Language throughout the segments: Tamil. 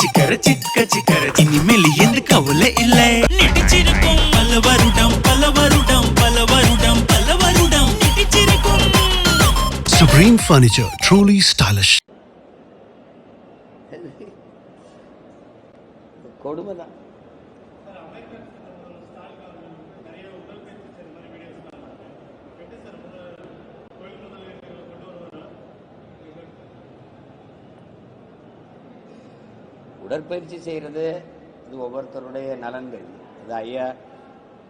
சிக்கர சிக்க சிக்கர. இனிமேல் எந்த கவலை இல்லை. நெட்டிச்சிருக்கும் பல வருடம் பல வருடம் பல வருடம் பல வருடம் நெட்டிச்சிருக்கும் Supreme Furniture, truly stylish. கொடுமை உடற்பயிற்சி செய்கிறது இது ஒவ்வொருத்தருடைய நலன்கள். அது ஐயா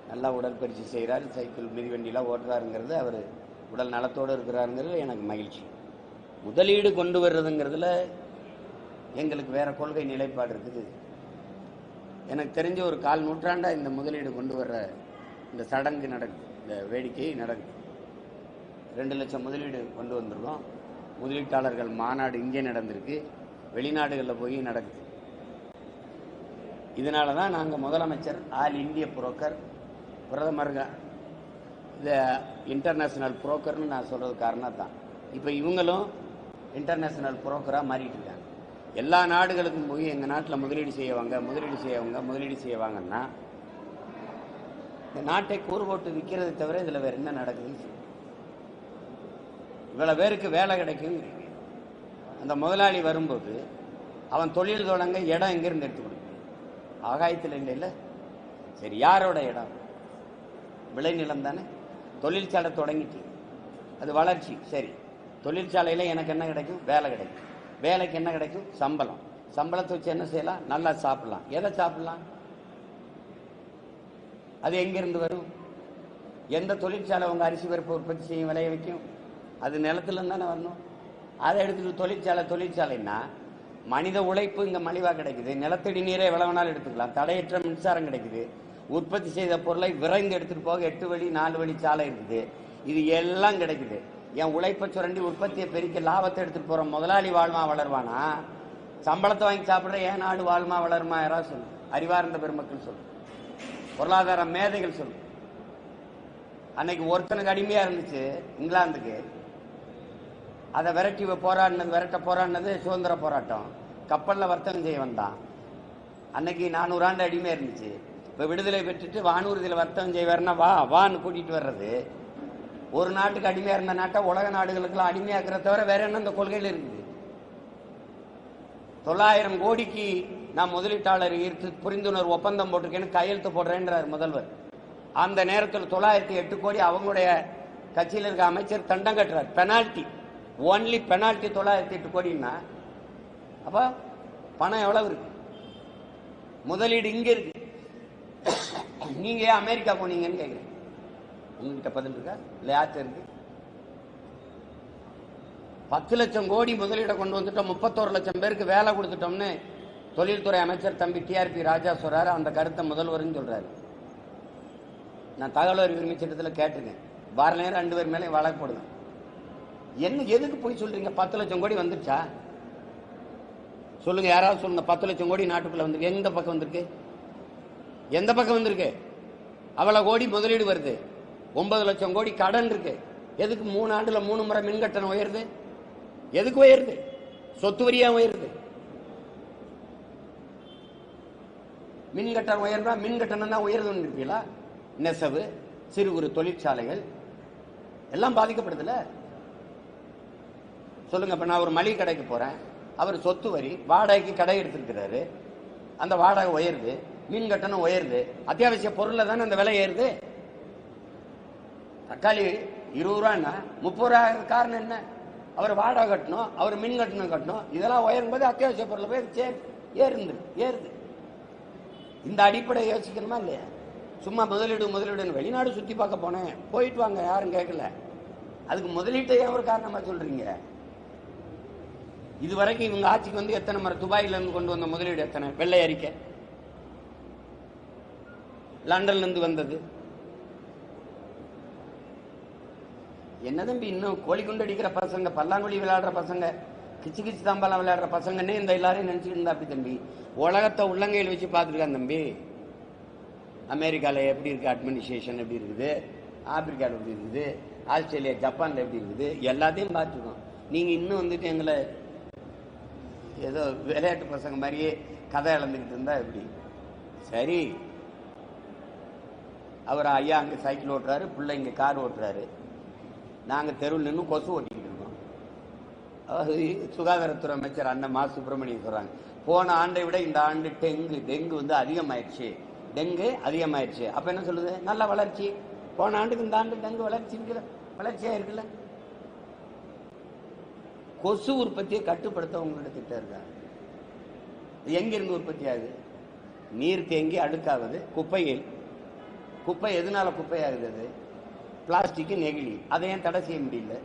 நல்லா உடற்பயிற்சி செய்கிறார் சைக்கிள் மிதிவண்டிலாம் ஓட்டுறாருங்கிறது அவர் உடல் நலத்தோடு இருக்கிறாருங்கிறது எனக்கு மகிழ்ச்சி. முதலீடு கொண்டு வர்றதுங்கிறதுல எங்களுக்கு வேற கொள்கை நிலைப்பாடு இருக்குது. எனக்கு தெரிஞ்ச ஒரு கால் நூற்றாண்டாக இந்த முதலீடு கொண்டு வர்ற இந்த சடங்கு நடக்குது இந்த வேடிக்கை நடக்குது. ரெண்டு லட்சம் முதலீடு கொண்டு வந்திருக்கோம். முதலீட்டாளர்கள் மாநாடு இங்கே நடந்திருக்கு வெளிநாடுகளில் போய் நடக்குது. இதனால தான் நாங்கள் முதலமைச்சர் ஆல் இந்திய புரோக்கர் பிரதமர் இந்த இன்டர்நேஷ்னல் புரோக்கர்னு நான் சொல்கிறது காரணம் தான் இப்போ இவங்களும் இன்டர்நேஷ்னல் புரோக்கராக மாறிட்டு இருக்காங்க. எல்லா நாடுகளுக்கும் போய் எங்கள் நாட்டில் முதலீடு செய்யவாங்க முதலீடு செய்யவங்க முதலீடு செய்வாங்கன்னா இந்த நாட்டை கூறு போட்டு விற்கிறதை தவிர இதில் வேறு என்ன நடக்குதுன்னு சொல்லு. இவ்வளோ பேருக்கு வேலை கிடைக்குங்கிறீங்க அந்த முதலாளி வரும்போது அவன் தொழில் தொடங்க இடம் எங்கேருந்து எடுத்து ஆகாயத்தில் ஆகாயத்தில் இல்லை? சரி யாரோட இடம்? விளைநிலம் தானே? தொழிற்சாலை தொடங்கிட்டு அது வளர்ச்சி. சரி தொழிற்சாலையில் எனக்கு என்ன கிடைக்கும்? வேலை கிடைக்கும். வேலைக்கு என்ன கிடைக்கும்? சம்பளம். சம்பளத்தை வச்சு என்ன செய்யலாம்? நல்லா சாப்பிடலாம். எதை சாப்பிடலாம்? அது எங்கேருந்து வரும்? எந்த தொழிற்சாலை உங்கள் அரிசி பருப்பு உற்பத்தி செய்யும் விளைய வைக்கும்? அது நிலத்துல தானே வரணும். அதை எடுத்துகிட்டு தொழிற்சாலை தொழிற்சாலைன்னா மனித உழைப்பு இங்க மலிவா கிடைக்குது. நிலத்தடி நீரை எவ்வளவு வேணாலும் எடுத்துக்கலாம். தடையற்ற மின்சாரம் கிடைக்குது. உற்பத்தி செய்த பொருளை விரைந்து எடுத்துட்டு போக எட்டு வழி நாலு வழி சாலை இருக்குது. இது எல்லாம் கிடைக்குது. என் உழைப்பை சுரண்டி உற்பத்தியை பெருக்க லாபத்தை எடுத்துட்டு போற முதலாளி வாழ்மா வளருவானா? சம்பளத்தை வாங்கி சாப்பிட்ற ஏன் நாடு வாழ்மா வளருமா? யாராவது சொல்லு. அறிவார்ந்த பெருமக்கள் சொல்லு. பொருளாதார மேதைகள் சொல்லு. அன்னைக்கு ஒருத்தனுக்கு அடிமையா இருந்துச்சு இங்கிலாந்துக்கு. அதை விரட்டி போராடினது விரட்ட போராடினது சுதந்திர போராட்டம். கப்பலில் வர்த்தகம் செய்ய வந்தான். அன்னைக்கு நானூறு ஆண்டு அடிமையாக இருந்துச்சு. இப்போ விடுதலை பெற்றுட்டு வானூர்தியில் வர்த்தகம் செய்ய வா வான்னு கூட்டிகிட்டு வர்றது. ஒரு நாட்டுக்கு அடிமையாக இருந்த நாட்டை உலக நாடுகளுக்கெல்லாம் அடிமையாக்குற தவிர வேற என்ன இந்த கொள்கையில் இருக்குது? தொள்ளாயிரம் கோடிக்கு நான் முதலீட்டாளர் ஈர்த்து புரிந்துணர்வு ஒப்பந்தம் போட்டிருக்கேன்னு கையெழுத்து போடுறேன்றார் முதல்வர். அந்த நேரத்தில் தொள்ளாயிரத்தி எட்டு கோடி அவங்களுடைய கட்சியில் இருக்க அமைச்சர் தண்டம் கட்டுறார். பெனால்ட்டி ஒன்லி பெனால்டி தொள்ளாயிரத்தி எட்டு கோடின்னா அப்போ பணம் எவ்வளவு இருக்கு? முதலீடு இங்கே இருக்கு. நீங்க ஏன் அமெரிக்கா போனீங்கன்னு கேட்குறேன் உங்ககிட்ட பதில் இருக்கா? இல்லை யார்கிட்ட இருக்கு? பத்து லட்சம் கோடி முதலீடை கொண்டு வந்துட்டோம். முப்பத்தோரு லட்சம் பேருக்கு வேலை கொடுத்துட்டோம்னு தொழில்துறை அமைச்சர் தம்பி டிஆர்பி ராஜா சொல்றாரு. அந்த கருத்தை முதல்வர்னு சொல்றாரு. நான் தகவல் அறிவு உரிமை சட்டத்தில் கேட்டிருக்கேன். வார நேரம் ரெண்டு பேர் மேலே வழக்கு போடுவேன் என்ன எதுக்கு போய் சொல்றீங்க? பத்து லட்சம் கோடி வந்துருச்சா? சொல்லுங்க யாராவது சொல்லுங்க. பத்து லட்சம் கோடி நாட்டுக்குள்ள வந்திருக்கு. எந்த பக்கம் வந்திருக்கு? எந்த பக்கம் வந்திருக்கு? அவ்வளோ கோடி முதலீடு வருது. ஒன்பது லட்சம் கோடி கடன் இருக்கு. எதுக்கு மூணு ஆண்டுல மூணு முறை மின் கட்டணம் உயருது? எதுக்கு உயருது? சொத்து வரியா உயருது? மின் கட்டணம் உயர்ந்தா மின் கட்டணம் தான் உயருதுன்னு இருப்பீங்களா? நெசவு சிறு குறு தொழிற்சாலைகள் எல்லாம் பாதிக்கப்படுதுல்ல சொல்லுங்க இப்ப நான் ஒரு மளிகை கடைக்கு போறேன். அவர் சொத்து வரி வாடகைக்கு கடை எடுத்திருக்கிறாரு. அந்த வாடகை உயருது மின் கட்டணம் உயருது. அத்தியாவசிய பொருள்ல தானே அந்த விலை ஏறுது? தக்காளி இருபது ரூபான்னா முப்பது ரூபா காரணம் என்ன? அவர் வாடகை கட்டணும் அவர் மின் கட்டணம் கட்டணும். இதெல்லாம் உயரும் போது அத்தியாவசிய பொருள் போய் சே ஏறுந்து ஏறுது இந்த அடிப்படை யோசிக்கணுமா இல்லையா? சும்மா முதலீடு முதலீடுன்னு வெளிநாடு சுத்தி பார்க்க போனேன். போயிட்டு வாங்க யாரும் கேட்கல. அதுக்கு முதலீட்டை ஏன் ஒரு காரணமா சொல்றீங்க. இது வரைக்கும் இவங்க ஆட்சிக்கு வந்து எத்தனை முறை துபாயில இருந்து கொண்டு வந்த முதலீடு எத்தனை? வெள்ளை அறிக்கை. லண்டன்ல இருந்து வந்தது. என்ன தம்பி இன்னும் கோழி குண்டு அடிக்கிற பசங்க பல்லாங்குழி விளையாடுற பசங்க கிச்சு கிச்சு தாம்பாலாம் விளையாடுற பசங்கன்னே இந்த எல்லாரையும் நினைச்சுட்டு இருந்தா அப்படி தம்பி. உலகத்தை உள்ளங்கையில் வச்சு பார்த்துருக்கான் தம்பி. அமெரிக்கால எப்படி இருக்கு? அட்மினிஸ்ட்ரேஷன் எப்படி இருக்குது? ஆப்பிரிக்காவில் எப்படி இருக்குது? ஆஸ்திரேலியா ஜப்பான்ல எப்படி இருக்குது? எல்லாத்தையும் பார்த்துருக்கோம் நீங்க இன்னும் வந்துட்டு எங்களை ஏதோ விளையாட்டு பசங்க மாதிரியே கதை இழந்துக்கிட்டு இருந்தா எப்படி? சரி. அவர் ஐயா அங்கே சைக்கிள் ஓட்டுறாரு பிள்ளை இங்கே கார் ஓட்டுறாரு. நாங்கள் தெருவில் நின்று கொசு ஓட்டிக்கிட்டு இருக்கோம். சுகாதாரத்துறை அமைச்சர் அண்ணன் மா சுப்பிரமணியம் சொல்கிறாங்க போன ஆண்டை விட இந்த ஆண்டு டெங்கு டெங்கு வந்து அதிகமாயிடுச்சு டெங்கு அதிகமாயிடுச்சு அப்போ என்ன சொல்லுது? நல்ல வளர்ச்சி. போன ஆண்டுக்கு இந்த ஆண்டு டெங்கு வளர்ச்சி இருக்குல்ல வளர்ச்சியாக இருக்குல்ல கொசு உற்பத்தியை கட்டுப்படுத்த உங்களோட திட்டம் இருக்கா எங்கிருந்து உற்பத்தி ஆகுது? நீர் தேங்கி அடுக்காவது? குப்பையில். குப்பை எதனால குப்பையாகுது அது? நெகிழி. அதை ஏன் தடை செய்ய முடியல?